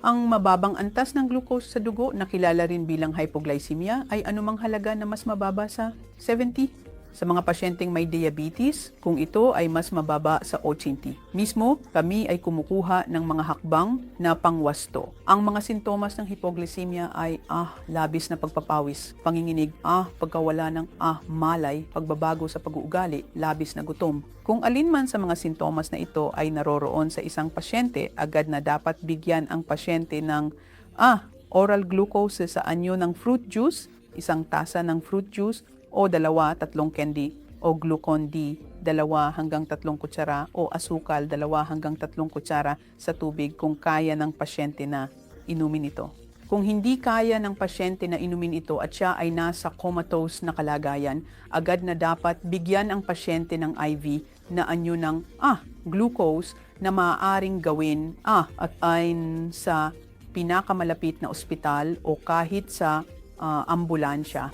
Ang mababang antas ng glucose sa dugo na kilala rin bilang hypoglycemia ay anumang halaga na mas mababa sa 70. Sa mga pasyenteng may diabetes, kung ito ay mas mababa sa 80. Mismo, kami ay kumukuha ng mga hakbang na pangwasto. Ang mga sintomas ng hypoglycemia ay ah, labis na pagpapawis, panginginig, ah, pagkawala ng ah, malay, pagbabago sa pag-uugali, labis na gutom. Kung alin man sa mga sintomas na ito ay naroroon sa isang pasyente, agad na dapat bigyan ang pasyente ng ah, oral glucose sa anyo ng fruit juice, isang tasa ng fruit juice, o dalawa, tatlong candy o glucon D, dalawa hanggang tatlong kutsara o asukal, dalawa hanggang tatlong kutsara sa tubig kung kaya ng pasyente na inumin ito. Kung hindi kaya ng pasyente na inumin ito at siya ay nasa comatose na kalagayan, agad na dapat bigyan ang pasyente ng IV na anyo ng ah, glucose na maaaring gawin ah, at ayon sa pinakamalapit na ospital o kahit sa ah, ambulansya